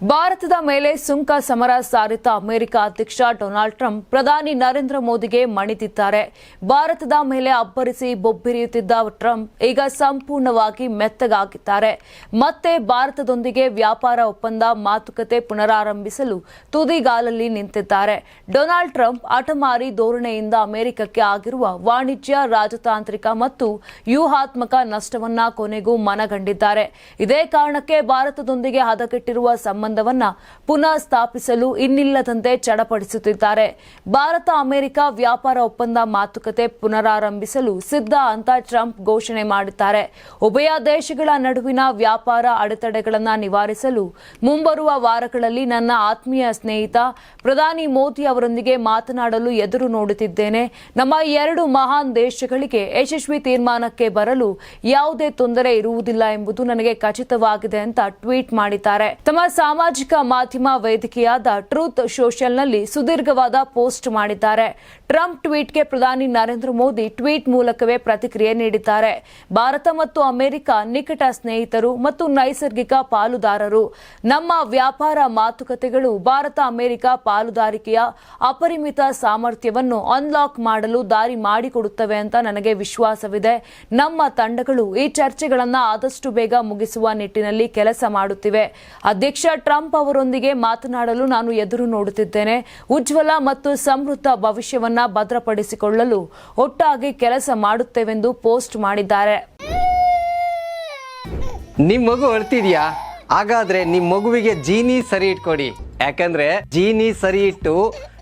ಭಾರತದ ಮೇಲೆ ಸುಂಕ ಸಮರ ಸಾರಿತ ಅಮೆರಿಕ ಅಧ್ಯಕ್ಷ ಡೊನಾಲ್ಡ್ ಟ್ರಂಪ್ ಪ್ರಧಾನಿ ನರೇಂದ್ರ ಮೋದಿಗೆ ಮಣಿದಿದ್ದಾರೆ. ಭಾರತದ ಮೇಲೆ ಅಬ್ಬರಿಸಿ ಬೊಬ್ಬಿರಿಯುತ್ತಿದ್ದ ಟ್ರಂಪ್ ಈಗ ಸಂಪೂರ್ಣವಾಗಿ ಮೆತ್ತಗಾಗಿದ್ದಾರೆ. ಮತ್ತೆ ಭಾರತದೊಂದಿಗೆ ವ್ಯಾಪಾರ ಒಪ್ಪಂದ, ಮಾತುಕತೆ ಪುನರಾರಂಭಿಸಲು ತುದಿಗಾಲಲ್ಲಿ ನಿಂತಿದ್ದಾರೆ. ಡೊನಾಲ್ಡ್ ಟ್ರಂಪ್ ಹಠಮಾರಿ ಧೋರಣೆಯಿಂದ ಅಮೆರಿಕಕ್ಕೆ ಆಗಿರುವ ವಾಣಿಜ್ಯ, ರಾಜತಾಂತ್ರಿಕ ಮತ್ತು ವ್ಯೂಹಾತ್ಮಕ ನಷ್ಟವನ್ನ ಕೊನೆಗೂ ಮನಗಂಡಿದ್ದಾರೆ. ಇದೇ ಕಾರಣಕ್ಕೆ ಭಾರತದೊಂದಿಗೆ ಹದಗೆಟ್ಟಿರುವ ಸಂಬಂಧವನ್ನ ಪುನಃ ಸ್ಥಾಪಿಸಲು ಇನ್ನಿಲ್ಲದಂತೆ ಚಡಪಡಿಸುತ್ತಿದ್ದಾರೆ. ಭಾರತ, ಅಮೆರಿಕ ವ್ಯಾಪಾರ ಒಪ್ಪಂದ ಮಾತುಕತೆ ಪುನರಾರಂಭಿಸಲು ಸಿದ್ಧ ಅಂತ ಟ್ರಂಪ್ ಘೋಷಣೆ ಮಾಡಿದ್ದಾರೆ. ಉಭಯ ದೇಶಗಳ ನಡುವಿನ ವ್ಯಾಪಾರ ಅಡೆತಡೆಗಳನ್ನು ನಿವಾರಿಸಲು ಮುಂಬರುವ ವಾರಗಳಲ್ಲಿ ನನ್ನ ಆತ್ಮೀಯ ಸ್ನೇಹಿತ ಪ್ರಧಾನಿ ಮೋದಿ ಅವರೊಂದಿಗೆ ಮಾತನಾಡಲು ಎದುರು ನೋಡುತ್ತಿದ್ದೇನೆ. ನಮ್ಮ ಎರಡು ಮಹಾನ್ ದೇಶಗಳಿಗೆ ಯಶಸ್ವಿ ತೀರ್ಮಾನಕ್ಕೆ ಬರಲು ಯಾವುದೇ ತೊಂದರೆ ಇರುವುದಿಲ್ಲ ಎಂಬುದು ನನಗೆ ಖಚಿತವಾಗಿದೆ ಅಂತ ಟ್ವೀಟ್ ಮಾಡಿದ್ದಾರೆ. ತಮ್ಮ ಸಾಮಾಜಿಕ ಮಾಧ್ಯಮ ವೇದಿಕೆಯಾದ ಟ್ರೂತ್ ಸೋಷಿಯಲ್ನಲ್ಲಿ ಸುದೀರ್ಘವಾದ ಪೋಸ್ಟ್ ಮಾಡಿದ್ದಾರೆ. ಟ್ರಂಪ್ ಟ್ವೀಟ್ಗೆ ಪ್ರಧಾನಿ ನರೇಂದ್ರ ಮೋದಿ ಟ್ವೀಟ್ ಮೂಲಕವೇ ಪ್ರತಿಕ್ರಿಯೆ ನೀಡಿದ್ದಾರೆ. ಭಾರತ ಮತ್ತು ಅಮೆರಿಕ ನಿಕಟ ಸ್ನೇಹಿತರು ಮತ್ತು ನೈಸರ್ಗಿಕ ಪಾಲುದಾರರು. ನಮ್ಮ ವ್ಯಾಪಾರ ಮಾತುಕತೆಗಳು ಭಾರತ ಅಮೆರಿಕ ಪಾಲುದಾರಿಕೆಯ ಅಪರಿಮಿತ ಸಾಮರ್ಥ್ಯವನ್ನು ಅನ್ಲಾಕ್ ಮಾಡಲು ದಾರಿ ಮಾಡಿಕೊಡುತ್ತವೆ ಅಂತ ನನಗೆ ವಿಶ್ವಾಸವಿದೆ. ನಮ್ಮ ತಂಡಗಳು ಈ ಚರ್ಚೆಗಳನ್ನು ಆದಷ್ಟು ಬೇಗ ಮುಗಿಸುವ ನಿಟ್ಟಿನಲ್ಲಿ ಕೆಲಸ ಮಾಡುತ್ತಿವೆ. ಅಧ್ಯಕ್ಷ ಟ್ರಂಪ್ ಅವರೊಂದಿಗೆ ಮಾತನಾಡಲು ನಾನು ಎದುರು ನೋಡುತ್ತಿದ್ದೇನೆ. ಉಜ್ವಲ ಮತ್ತು ಸಮೃದ್ಧ ಭವಿಷ್ಯವನ್ನ ಭದ್ರಪಡಿಸಿಕೊಳ್ಳಲು ಒಟ್ಟಾಗಿ ಕೆಲಸ ಮಾಡುತ್ತೇವೆಂದು ಪೋಸ್ಟ್ ಮಾಡಿದ್ದಾರೆ. ನಿಮ್ ಮಗು ಅಳ್ತಿದ್ಯಾ? ಹಾಗಾದ್ರೆ ನಿಮ್ ಮಗುವಿಗೆ ಜೀನಿ ಸರಿ ಇಟ್ಕೊಡಿ. ಯಾಕಂದ್ರೆ ಜೀನಿ ಸರಿ ಇಟ್ಟು